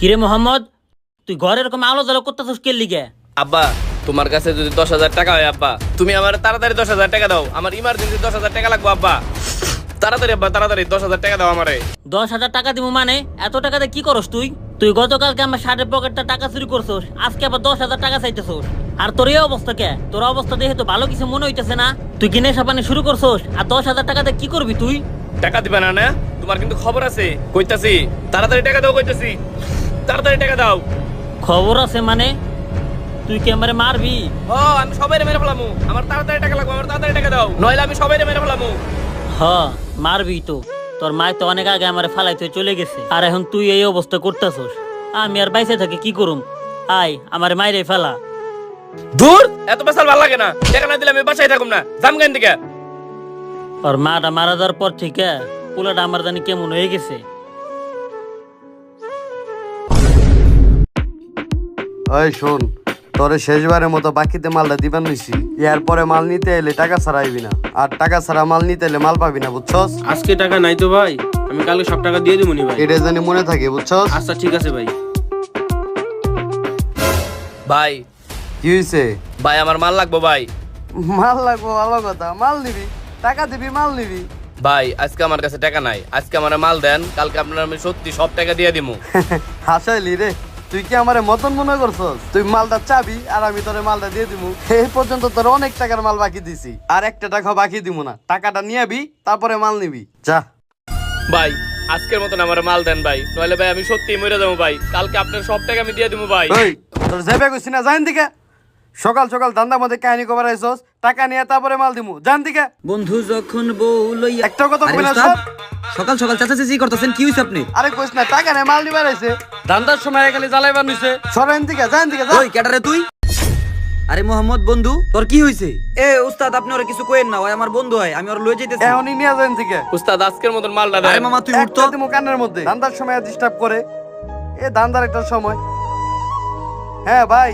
কিরে মোহাম্মদ তুই ঘরে এরকম আলো জ্বালো করতেছিস কে লিগে? আব্বা তোমার কাছে যদি দশ হাজার টাকা হয় আব্বা তুমি আমার তাড়াতাড়ি দশ হাজার টাকা দাও আমার ইমার্জেন্সি দশ হাজার টাকা লাগবে আব্বা। তাড়াতাড়ি আব্বা তাড়াতাড়ি দশ হাজার টাকা দাও আমারে। দশ হাজার টাকা দিব মানে? এত টাকাতে কি করস তুই? তুই গতকালকে আমার শার্টের পকেটটা টাকা চুরি করছোস আজকে আবার দশ হাজার টাকা চাইতেছোস। আর তোর এই অবস্থা কে? তোর অবস্থা দেখে তো ভালো কিছু মনে হইতেছে না। তুই কিনে সাপানি শুরু করছোস? আর দশ হাজার টাকাতে কি করবি তুই? টাকা দিবে না না? তোমার কিন্তু খবর আছে কইতাছি। তাড়াতাড়ি টাকা দাও কইতাছি। তাড়াতাড়ি টাকা দাও। খবর আছে মানে? তুই কি আমারে মারবি? ও আমি সবাই মেরে ফেলামু। আমার তাড়াতাড়ি টাকা লাগবে আমার তাড়াতাড়ি টাকা দাও। নইলে আমি সবাই মেরে ফেলামু। হ মারবি তো। তোর মায় তো অনেক আগে আমার ফালাইতে চলে গেছে। আর এখন তুই এই অবস্থা করতেছস। আমি আর বাইসে থাকি কি করুম? আয় আমার মাইরে ফেলা। দূর এত পেশাল ভালো লাগে না। টাকা না দিলে আমি বাসায় থাকুম না। জাম কেন দিকে? আর মাটা মারা যাওয়ার পর থেকে পোলাটা আমার জানি কেমন হয়ে গেছে। ওই শোন তোরে শেষবারের মতো বাকিতে মালটা দিবেন নিছি। ইয়ার পরে মাল নিতে এলে টাকা ছাড়া আইবি না। আর টাকা ছাড়া মাল নিতে এলে মাল পাবি না বুঝছস? আজকে টাকা নাই তো ভাই আমি কালকে সব টাকা দিয়ে দেবো নি ভাই। এটা জানি মনে থাকে বুঝছস? আচ্ছা ঠিক আছে ভাই। ভাই। কি হয়েছে ভাই আমার মাল লাগবো ভাই। মাল লাগবো ভালো কথা। মাল নিবি টাকা দিবি মাল নিবি। ভাই আজকে আমার কাছে টাকা নাই। আজকে আমার মাল দেন কালকে আপনার আমি সত্যি সব টাকা দিয়ে দিমু। হাসাইলি রে। তুই কি আমার মতন মনে করছস? তুই মালটা চাবি আর আমি তোর মালটা দিয়ে দিবো এই পর্যন্ত তোর অনেক টাকার মাল বাকি দিছি। আর একটা টাকা বাকি দিমু না। টাকাটা নিয়ে আবি তারপরে মাল নিবি। যা। ভাই আজকের মতন আমার মাল দেন ভাই। নইলে ভাই আমি সত্যি মরে যাব ভাই। কালকে আপনার সব টাকা আমি দিয়ে দিবো ভাই। তোর যাবে কইছি না জান দিকে। সকাল সকাল ধান্দা মধ্যে কাহিনী কবার আইছস টাকা নিয়ে তারপরে মাল দিমু। জান দিকে। বন্ধু যখন বউ লইয়া একটা কথা কবি সব সকাল সকাল চাচাচাচি করতেছেন কি হইছে আপনি? আরে কইস না টাকা নিয়ে মাল নিবার আইছে। ধান্দার সময় খালি জ্বালাইবার নিছে। সরেন দিকে জান দিকে যা। ওই ক্যাটারে তুই। আরে মোহাম্মদ বন্ধু তোর কি হইছে? এ উস্তাদ আপনি ওরা কিছু কইেন না ওই আমার বন্ধু হয় আমি ওর লই যাইতেছি। এখনই নিয়ে যান দিকে উস্তাদ আজকের মতন মালটা আরে দেন মামা তুই উঠ তো। একটা দিমু কানের মধ্যে। ধান্দার সময় ডিস্টার্ব করে। এ ধান্দার একটা সময়। হ্যাঁ ভাই।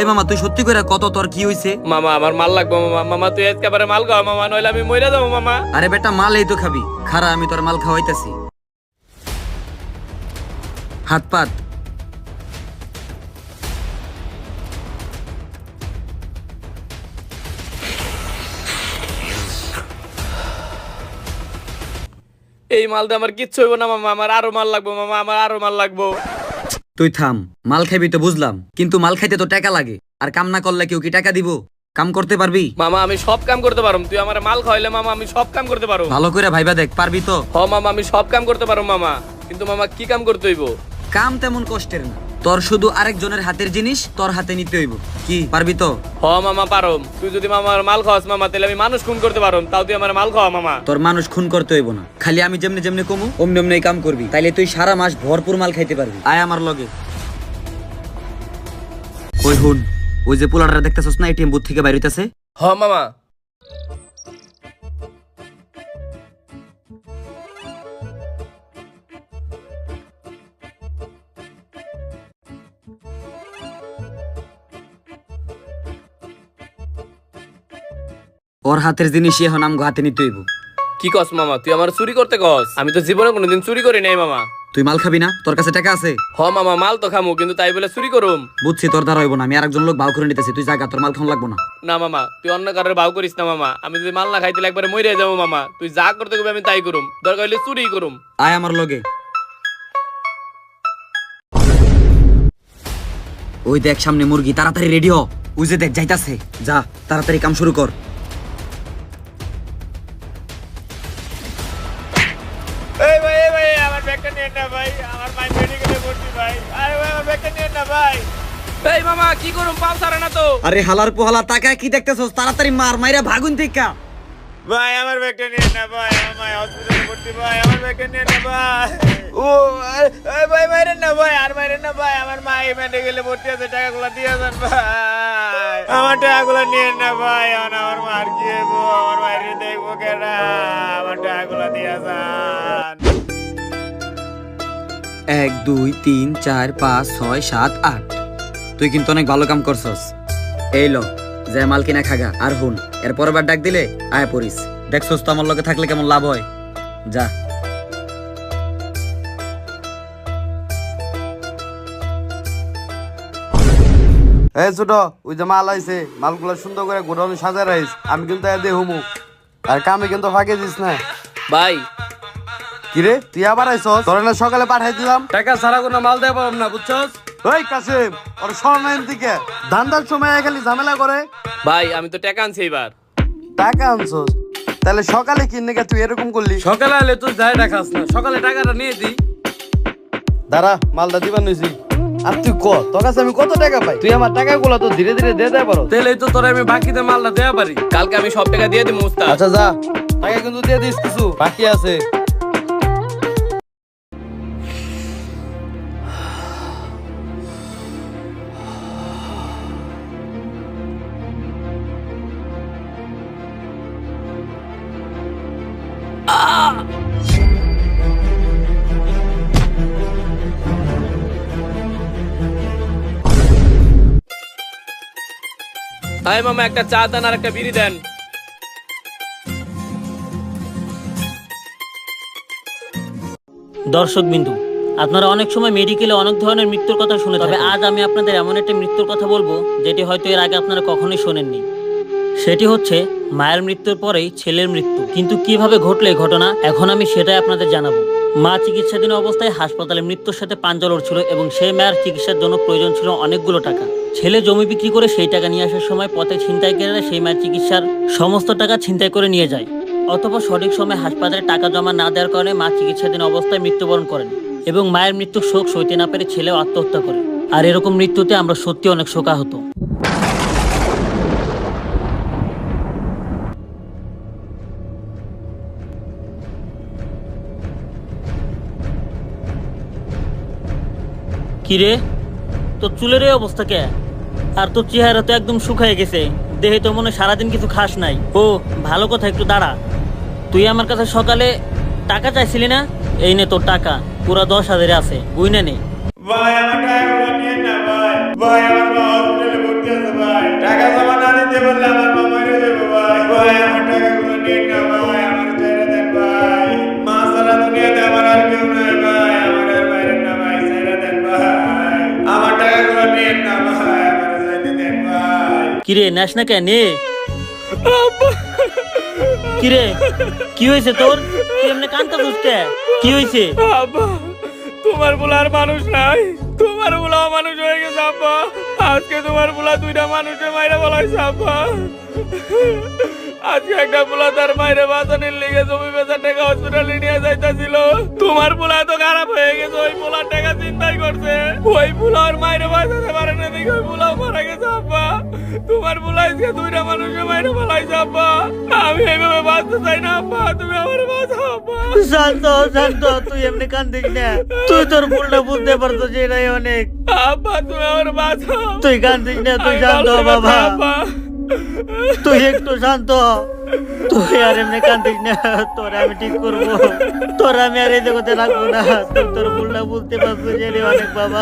এ মামা তুই সত্যি করে কত তোর কি হইছে? মামা আমার মাল লাগবো মামা। মামা তুই একেবারে মাল খাওয়া মামা নইলে আমি মরে যাব মামা। আরে বেটা মাল এই তো খাবি। খারা আমি তোর মাল খাওয়াইতাছি। হাত পাত। এই মাল দিয়ে আমার কিচ্ছু হইব না মামা। আমার আরও মাল লাগবো মামা আমার আরও মাল লাগবো। তুই থাম মাল খাবি তো বুঝলাম কিন্তু মাল খাইতে তো টাকা লাগে আর কাম না করলে কেউ কি টাকা দিব? কাম করতে পারবি? মামা আমি সব কাম করতে পারো তুই আমার মাল খাওয়াইলে মামা আমি সব কাম করতে পারো ভালো করে ভাইবা দেখ পারবি তো? হ মামা আমি সব কাম করতে পারো মামা কিন্তু মামা কি কাম করতে হইব? কাম তেমন কষ্টের না। তোর শুধু আরেকজনের হাতের জিনিস তোর হাতে নিতে হইব। কি পারবি তো? হ মামা পারো তুই যদি মামার মাল খাওয়াস মামা তাহলে আমি মানুষ খুন করতে পারো তাও তুই আমার মাল খাওয়া মামা। তোর মানুষ খুন করতে হইব না। খালি আমি যেমনি যেমনি কমু অমনি অমনি কাম করবি। তাইলে তুই সারা মাস ভরপুর মাল খাইতে পারবি। আয় আমার লগে। ওই হুন ওই যে পোলাটা দেখতেছস না এটিএম বুথ থেকে বাইর হইতাছে? হ মামা। ওর হাতের জিনিসই এখন আমগো হাতে নিতে হইব। কি কস মামা তুই আমার চুরি করতে কস? আমি তো জীবনে কোনোদিন চুরি করি নাই মামা। তুই মাল খাবি না? তোর কাছে টাকা আছে? হ মামা মাল তো খামু কিন্তু তাই বলে চুরি করুম। বুঝছি তোর দ্বারা হইব না আমি আরেকজন লোক ভাও করে নিতেছি তুই জায়গা তোর মাল খাওয়া লাগবো না। না মামা তুই অন্য কারোর ভাও করিস না মামা। আমি যদি মাল না খাইতে একবারে মরে যাব মামা। তুই যা করতে গেবে আমি তাই করুম। দরকার হলে চুরি করুম। আয় আমার লগে। ওই দেখ সামনে মুরগি তাড়াতাড়ি রেডি হ। ওই যে দেখ যাইতাছে। যা তাড়াতাড়ি কাম শুরু কর। এই মামা কি করুম পাও সারে না তো। আরে হালার পোহালা তাকায় কি দেখতেছস? তাড়াতাড়ি মার মাইরা ভাগুন থেকে ভাই আমার ব্যাগটা নিয়ে না ভাই আমার হসপিটালে ভর্তি ভাই আমার ব্যাগটা নিয়ে না ভাই। ও ভাই মাইরেন না ভাই আর মাইরেন না ভাই আমার মাই মেডিকেলে ভর্তি আছে টাকাগুলো দিয়ে দেন ভাই। আমার টাকাগুলো নিয়ে না ভাই আমার মার কি আমার মায়ের দেখব কেনা আমার টাকাগুলো দিয়ে যান। এক দুই তিন চার পাঁচ ছয় সাত আট। তুই কিন্তু অনেক ভালো কাম করছস। এই লো যে মাল কিনা খাগা আর হুন এর পরবার ডাক দিলে আয় পড়িস। দেখছস তো আমার লগে থাকলে কেমন লাভ হয়? যা। এই ছোট ওই যে মাল আইছে মালগুলো সুন্দর করে গোডাউন সাজা রাইস আমি কিন্তু এ দেহ হুমু। আর কামে কিন্তু ফাঁকে দিস না। ভাই। কিরে তুই আবার আইছস? তোর না সকালে পাঠাই দিলাম। টাকা সারা কোনো মাল দেওয়া না বুঝছস? ওই কাসিম ওর স্বর্ণায়ন থেকে ধান্দার সময় খালি ঝামেলা করে। ভাই আমি তো টাকা আনছি এবার। টাকা আনছস? তাহলে সকালে কিনে তুই এরকম করলি? সকালে আলে তুই যাই দেখাস না সকালে টাকাটা নিয়ে দিই দাঁড়া মালটা দিবার নইছি আর তুই ক? তোর কাছে আমি কত টাকা পাই? তুই আমার টাকাগুলো তো ধীরে ধীরে দিয়ে দেয় পারো তাহলে তো তোর আমি বাকিতে মালটা দেওয়া পারি। কালকে আমি সব টাকা দিয়ে দিব উস্তাদ। আচ্ছা যা। টাকা কিন্তু দিয়ে দিস কিছু। বাকি আছে। হাই মামা একটা চা দেন আর একটা বিড়ি দেন। দর্শক বিন্দু আপনারা অনেক সময় মেডিকেলে অনেক ধরনের মৃত্যুর কথা শুনে তবে আজ আমি আপনাদের এমন একটা মৃত্যুর কথা বলব যেটি হয়তো এর আগে আপনারা কখনোই শোনেননি। সেটি হচ্ছে মায়ের মৃত্যুর পরেই ছেলের মৃত্যু। কিন্তু কীভাবে ঘটলো এই ঘটনা এখন আমি সেটাই আপনাদের জানাব। মা চিকিৎসাধীন অবস্থায় হাসপাতালে মৃত্যুর সাথে পাঞ্জা লড়ছিল এবং সেই মায়ের চিকিৎসার জন্য প্রয়োজন ছিল অনেকগুলো টাকা। ছেলে জমি বিক্রি করে সেই টাকা নিয়ে আসার সময় পথে ছিনতাইকারীরা সেই মায়ের চিকিৎসার সমস্ত টাকা ছিনতাই করে নিয়ে যায়। অথবা সঠিক সময় হাসপাতালে টাকা জমা না দেওয়ার কারণে মা চিকিৎসাধীন অবস্থায় মৃত্যুবরণ করেন এবং মায়ের মৃত্যুর শোক সইতে না পেরে ছেলেও আত্মহত্যা করে। আর এরকম মৃত্যুতে আমরা সত্যি অনেক শোকাহত। কিরে তোর চুলের এই অবস্থা কে? আর তোর চেহারা তো একদম শুকায় গেছে। দেহে তো মনে সারাদিন কিছু খাস নাই। ও, ভালো কথা, একটু দাঁড়া। তুই আমার কাছে সকালে টাকা চাইছিলি না? এই নে তোর টাকা। পুরা দশ হাজারে আছে। বুঝনে নে ভাই আমার নিয়ে না ভাই। টাকা জমা না দিতে আমার কিরে নাস না কেন? কিরে কি হয়েছে তোর? তুই এমনি কান্তা কে কি হয়েছে? তোমার বলার মানুষ নাই। তোমার বুলা মানুষ হয়ে গেছে আব্বা। আজকে তোমার বুলা দুইটা মানুষের মাইরে বলাইছে আব্বা আজকে একটা বুলা তার মাইরে বাঁচানোর লেগে জমি বেচার টাকা হসপিটালে নিয়ে যাইতাছিল। তোমার বুলা তো খারাপ হয়ে গেছে, ওই বুলার টাকা চিন্তাই করছে। ওই বুলা ওর মাইরে বাঁচাতে পারে না দেখে ওই বুলাও মারা গেছে, আব্বা। তোমার বুলা আজকে দুইটা মানুষের মাইরে বলাইছে আব্বা আমি এইভাবে বাঁচতে চাই না, আব্বা। তুমি আমার বাঁচাও, আব্বা। শান্ত শান্ত তুই এমনি কান্দিস না। তুই তোর ভুলটা বুঝতে পারতো যে এটাই অনেক। আব্বা তুমি আমার বাঁচাও তুই কান্দিস না তুই শান্ত হ বাবা। তুই একটু শান্ত হ। তুই আর এমনি কান্দিস না তোর আমি ঠিক করব। তোর আমি আর এই জগতে রাখব না। তুই তোর ভুলটা বুঝতে পারছ যে রে অনেক বাবা।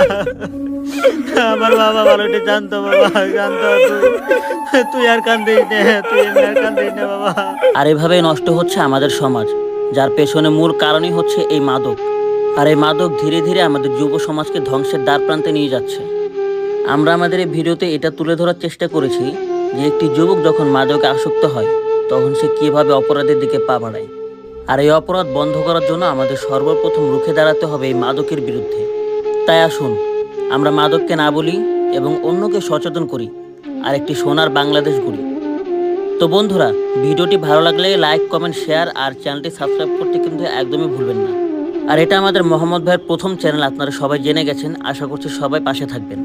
আমার বাবা ভালোটি জানতো বাবা জানতো তুই। তুই আর কান্দিস না তুই এমনি আর কান্দিস না বাবা। আর এভাবে নষ্ট হচ্ছে আমাদের সমাজ যার পেছনে মূল কারণই হচ্ছে এই মাদক। আর এই মাদক ধীরে ধীরে আমাদের যুব সমাজকে ধ্বংসের দ্বার প্রান্তে নিয়ে যাচ্ছে। আমরা আমাদের এই ভিডিওতে এটা তুলে ধরার চেষ্টা করেছি যে একটি যুবক যখন মাদকে আসক্ত হয়, তখন সে কীভাবে অপরাধের দিকে পা বাড়ায়। আর এই অপরাধ বন্ধ করার জন্য আমাদের সর্বপ্রথম রুখে দাঁড়াতে হবে এই মাদকের বিরুদ্ধে। তাই আসুন, আমরা মাদককে না বলি এবং অন্যকে সচেতন করি আর একটি সোনার বাংলাদেশ গড়ি। তো বন্ধুরা, ভিডিওটি ভালো লাগলে লাইক, কমেন্ট, শেয়ার আর চ্যানেলটি সাবস্ক্রাইব করতে কিন্তু একদমই ভুলবেন না। আর এটা আমাদের মোহাম্মদ ভাইয়ের প্রথম চ্যানেল, আপনারা সবাই জেনে গেছেন। আশা করছি সবাই পাশে থাকবেন।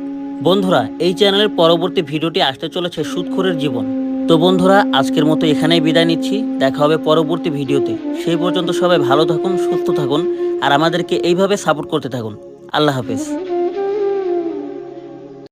বন্ধুরা, এই চ্যানেলের পরবর্তী ভিডিওটি আসতে চলেছে সুদখোরের জীবন। তো বন্ধুরা, আজকের মতো এখানেই বিদায় নিচ্ছি। দেখা হবে পরবর্তী ভিডিওতে। সেই পর্যন্ত সবাই ভালো থাকুন, সুস্থ থাকুন, আর আমাদেরকে এইভাবে সাপোর্ট করতে থাকুন। আল্লাহ হাফেজ।